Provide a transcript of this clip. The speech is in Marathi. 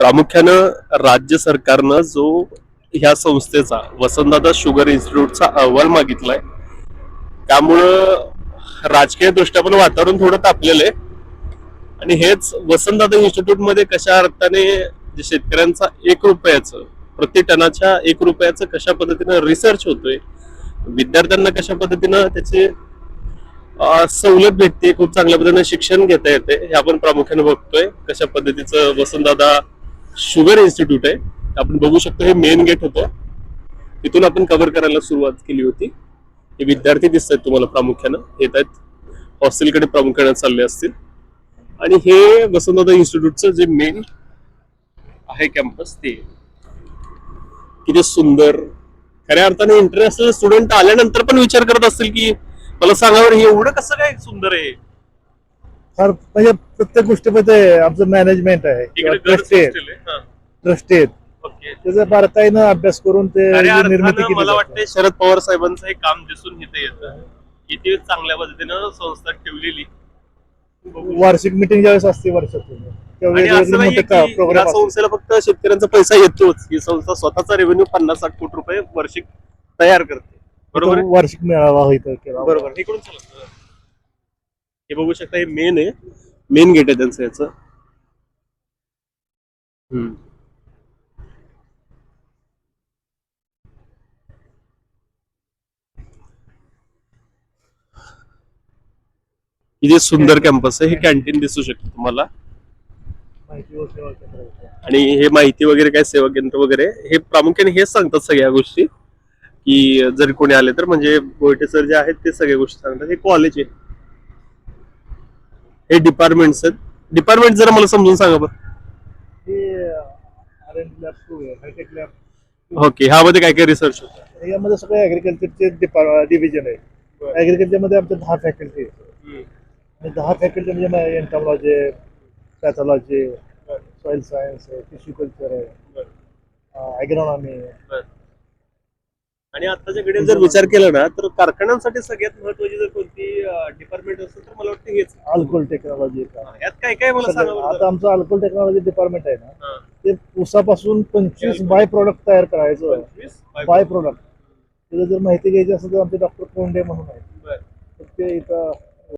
प्रामुख्यानं राज्य सरकारनं जो ह्या संस्थेचा वसंतदादा शुगर इन्स्टिट्यूटचा अहवाल मागितलाय त्यामुळं राजकीय दृष्ट्या पण वातावरण थोडं तापलेलं आहे. आणि हेच वसंतदादा इन्स्टिट्यूटमध्ये कशा अर्थाने जे शेतकऱ्यांचा एक रुपयाचं प्रति टनाच्या एक रुपयाचं कशा पद्धतीनं रिसर्च होतोय विद्यार्थ्यांना कशा पद्धतीनं त्याचे सवलत भेटते खूप चांगल्या पद्धतीने शिक्षण घेता येते हे आपण प्रामुख्याने बघतोय. कशा पद्धतीचं वसंतदादा शुगर इन्स्टिट्यूट आहे. आपण बघू शकतो हे मेन गेट होतं. तिथून आपण कव्हर करायला सुरुवात केली होती. हे विद्यार्थी दिसत आहेत तुम्हाला प्रामुख्यानं. येत आहेत. हॉस्टेलकडे प्रामुख्याने चालले असतील. आणि हे वसंतदादा इन्स्टिट्यूटचं जे मेन आहे कॅम्पस ते. किती सुंदर. खऱ्या अर्थाने इंटरनॅशनल स्टुडंट आल्यानंतर पण विचार करत असतील की मला सांगा बरं हे एवढं कसं काय सुंदर आहे? फार म्हणजे प्रत्येक गोष्टीमध्ये आमचं मॅनेजमेंट आहे. ट्रस्टी आहेत. ओके. त्याचा बारकाईनं अभ्यास करून ते खऱ्या निर्मिती अर्थानं केली मला जाते. वाटतं शरद पवार साहेबांचं हे काम दिसून इथे येतं. किती चांगल्या पद्धतीनं संस्था ठेवलेली. वार्षिक मिटिंग ज्यावेळेस असते वर्षातून त्यावेळी आणि असं नाहीये की प्रोग्राम संस्थेला फक्त शेतकऱ्यांचा पैसा येतोच. ही संस्था स्वतःचा रेव्हेन्यू पन्नास साठ कोटी रुपये वार्षिक तयार करते. बरोबर आहे? वार्षिक मेळावा केला. बरोबर. चला. हे बघू शकता हे मेन आहे. मेन गेट आहे त्यांचं याचं. हम्म. किती सुंदर कॅम्पस आहे. हे कॅन्टीन दिसू शकतं तुम्हाला. आणि हे माहिती वगैरे काय सेवा केंद्र वगैरे हे प्रामुख्याने हेच सांगतात सगळ्या गोष्टी. की जर कोणी आले तर म्हणजे गोयटे सर जे आहेत ते सगळ्या गोष्टी सांगतात. हे कॉलेज आहे. हे डिपार्टमेंट्स आहेत. डिपार्टमेंट जरा मला समजून सांगा बरं. हे ओके ह्यामध्ये काय काय रिसर्च होतं? यामध्ये सगळे ऍग्रिकल्चरचे डिव्हिजन आहे. ऍग्रिकल्चरमध्ये आमच्या दहा फॅकल्टी आहेत. दहा फॅकल्टी म्हणजे एन्टॉलॉजी पॅथॉलॉजी सॉइल सायन्स आहे टिश्यू कल्चर आहे ॲग्रॉनॉमी आहे आणि आताच्या घडीत जर विचार केला ना तर कारखान्यांसाठी सगळ्यात महत्वाची जर कोणती डिपार्टमेंट असेल तर मला वाटतं हेच. अल्कोहोल टेक्नॉलॉजी यात काय काय मला सांगा बरं आता जरा. आमचं अल्कोहोल टेक्नॉलॉजी डिपार्टमेंट आहे ना हा. ते ऊसापासून पंचवीस बाय प्रोडक्ट तयार करायचं. पंचवीस? बाय प्रोडक्ट त्याला जर माहिती घ्यायची असेल तर आमचे डॉक्टर कोंडे म्हणून आहेत. बरं. तर ते इथं